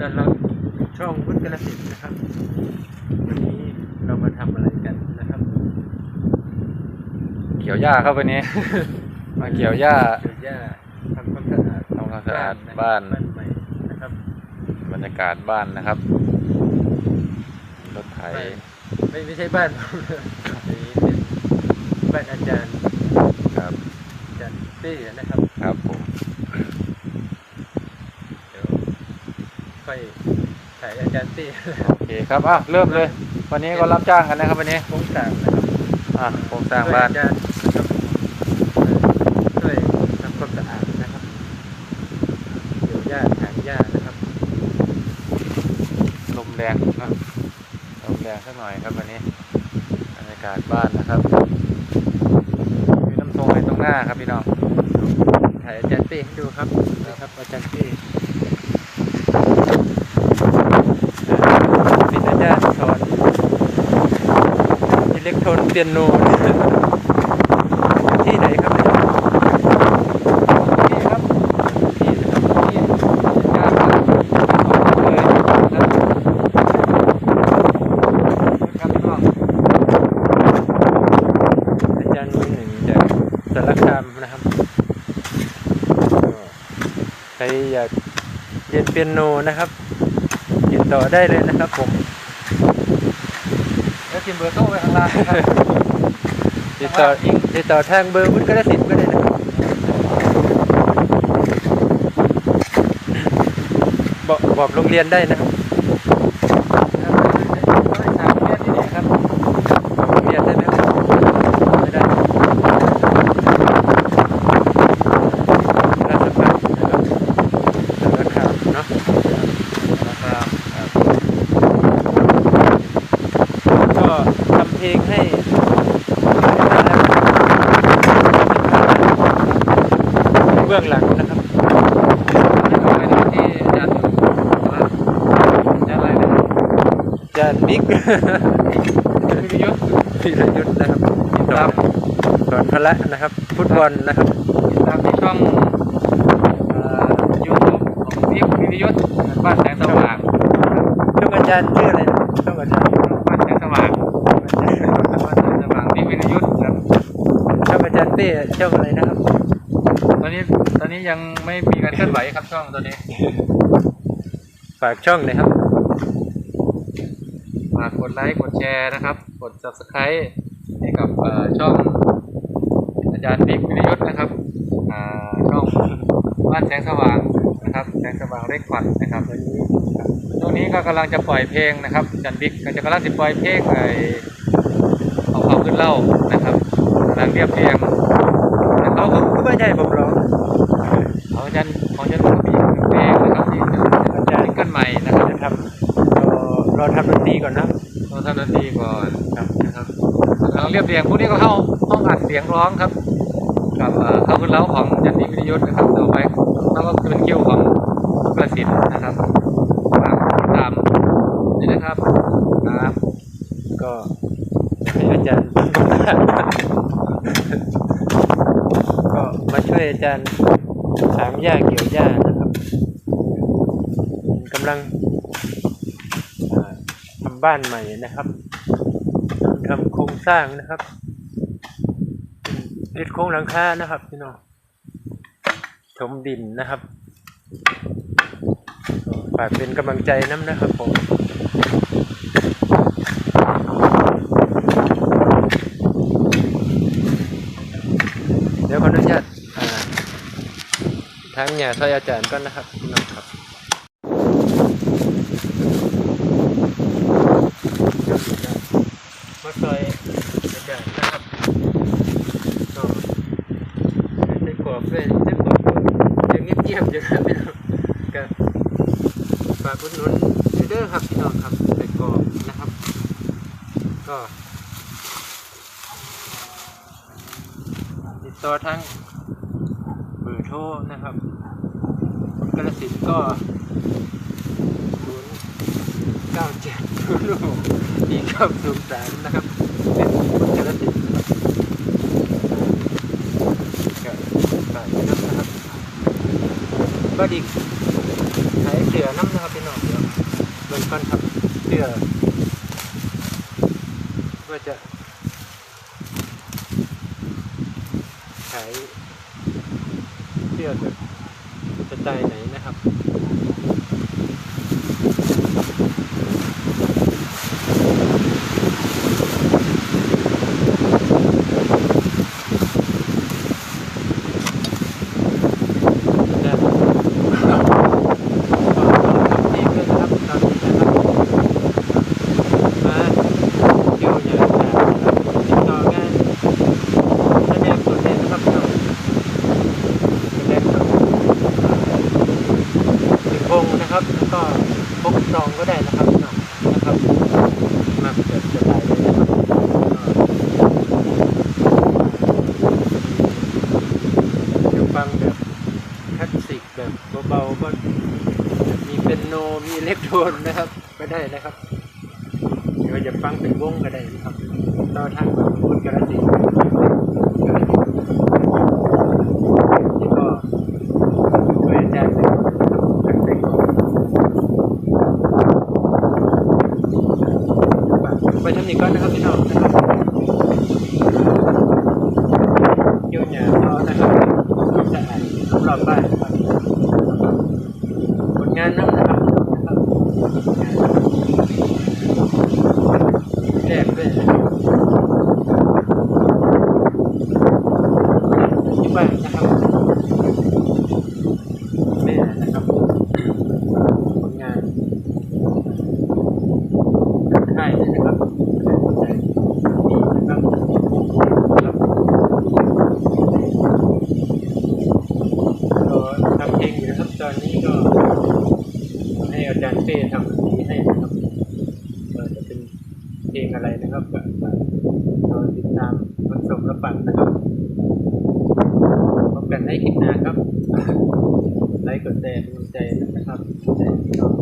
ต้อนรับช่องพุทธกระสินนะครับ วันนี้เรามาทำอะไรกันนะครับ เกี่ยวหญ้าครับวันนี้ มาเกี่ยวหญ้าเกี่ยวหญ้าทำความสะอาดทำความสะอาดะบ้านบ้านใหม่นะครับ บรรยากาศบ้านนะครับรถไถไม่ไม่ใช่บ้านผมนะอันนี้เป็นบ้านอาจารย์ครับอาจารย์เต้นะครับครับผม เดี๋ยว ค่อยถ่ายอาจารย์เต้โอเคครับอะเริ่มเลย วันนี้ก็รับจ้างกันนะครับวันนี้โครงสร้างนะครับอะโครงสร้างบ้านช่วยอาจารย์นะครับช่วยทำความสะอาดนะครับเกี่ยวหญ้าถางหญ้านะครับลมแรงนะลมแรงสักหน่อยครับวันนี้บรรยากาศบ้านนะครับมีน้ำทรงในตรงหน้าครับพี่น้องถ่ายอาจารย์เต้ให้ดูครับนะครับอาจารย์เต้เป็นอาจารย์สอนอิ เล็กโทรนเปียโนที่ไหนครับอาจารย์ที่ครับที่นะครับที่งานครับเลยนะครับครับพี่น้องอาจารย์มือหนึ่งจากสารคามนะครับใครอยากเรียนเปียโนนะครับติดต่อได้เลยนะครับผม แล้วทีมเบอร์โต้ไปข้างล่างครับติดต่อติดต่อทางเบอร์วุฒิกระสินก็ได้นะครับบอกบอกโรงเรียนได้นะครับครับโรงเรียนได้ไหมครับไม่ได้ราชพัฒน์นะครับสารคามเนาะ นะครับครับ ก็ทำเพลงให้เบื้องห ลังนะครับนี่ก็เป็นที่อาจารย์ว่าอาจารย์อะไรนะจานบิ๊กพิรยุทธ์พิรยุทธ์นะครับที่สอนสอนพละนะครับ ฟุตบอลนะครับติดตามที่ช่องยูทูบของพิพิรยุทธ์บ้านแสงสว่างช่องอาจารย์ชื่ออะไรนะช่องอาจารย์บ้านแสงสว่างบ้านแสงสว่างพิพิรยุทธ์ครับช่องอาจารย์เต้ช่องอะไรนะครับ ตอนนี้ต อนนี้ยังไม่มีการเคลื่อนไหวครับช่องตัวนี้ ฝากช่องหน่อยครับฝากกดไลค์กดแชร์นะครับ กด subscribe ให้กับเอ่อช่องอาจารย์บิ๊กวิรยุทธ์นะครับอ่าช่องบ้านแสงสว่างนะครับ แสงสว่างเล็กขวัญนะครับช่วงนี้ก็กำลังจะปล่อยเพลงนะครับอาจารย์บิ๊กก็จะกำลังจะปล่อยเพลงไอ้ของเขาขึ้นเล่านะครับกำลังเรียบเรียงแล้วเขาก็ก็ไม่ใช่ผมร้องของอา จารย์ของอาจารย์ก็มีเพลงนะครับที่จะอาจารย์กันใหม่นะครับจะทำรอรอทำดนตรีก่อนนะเราทำดนตรีก่อนครับนะครับเราเรียบเรียงพวกนี้ก็เข้าห้องอัดเสียงร้องครับกับเอ่อเข้าขึ้นเล้าของจันทีวิทยุทธ์นะครับต่อไปแล้วก็จะเป็นคิวของประสิทธิ์นะครับฝากติดตามด้วยนะครับครับ ก็ให้อาจารย์ก็มาช่วยอาจารย์ ถางหญ้าเกี่ยวหญ้านะครับกำลังทำบ้านใหม่นะครับทำโครงสร้างนะครับเล็ดโครงหลังคานะครับพี่น้องถมดินนะครับฝากเป็นกำลังใจน้ำนะครับผม เดี๋ยวขออนุญาตอ่า ทางเนี่ยซอยอาจารย์ก่อนะครับพี่น้องครับมาซอยอาจารย์นะครับก็ได้กรอบด้วยได้กรอบยังเงียบๆอยู่ครับพี่น้องก็ฝากอุดหนุนเด้อครับพี่น้องครับได้กรอบนะครับ ก็ติดต่อทาง เบอร์โทรนะครับกระสินก็ศูนย์เก้าเจ็ดศูนย์หกสี่เก้าศูนย์สามนะครับเป็นคนกระสินครับไว้ด้วยนะครับบ้านอีกขายคลิสือน้ำนะครับพี่น้องเดี๋ยวเบิ่งก่อนครับเสือว่าจะขาย เสื้อแบบสไตล์ไหนนะครับ จะก็ต้องทำเองด้วยนะครับตอนนี้นะครับมาเที่ยวอย่างต่างนะครับติดต่องานแสดงตัวแทนนะครับเราแสดงตัวถึงวงนะครับ แล้ว ก็พกซองก็ได้นะครับนะครับมาเปิดจะได้เลยนะครับก็เดี๋ยวฟังแบบคลาสสิกแบบเบาๆก็มีเป็นโนมีอิเล็กโทรนนะครับก็ได้นะครับเดี๋ยวจะฟังเป็นวงก็ได้นะครับต่อทางแบบพูดกระสินธุ์นี่ก็ช่วยอาจารย์เลยนะครับแต่งแต่ง ไปทำนี้ก่อนนะครับพี่น้องนะครับโยนหยาต่อนะครับสะอาดรอบบ้านนะครับผลงานน้ำนะครับนะครับผลงานแรกด้วยนะครับที่บ้านนะครับแม่นะครับผลงานค่ายเลยนะครับค่ายนี่นะครับครับ ก็ทำเพลง อันนี้ก็ให้อาจารย์เป้ทำดนตรีให้นะครับจะเป็นเพลงอะไรนะครับก็เราติดตามรับชมรับฟังนะครับพบกันในคลิปหน้าครับไลค์กดแชร์กำลังใจนะครับใจพี่น้อง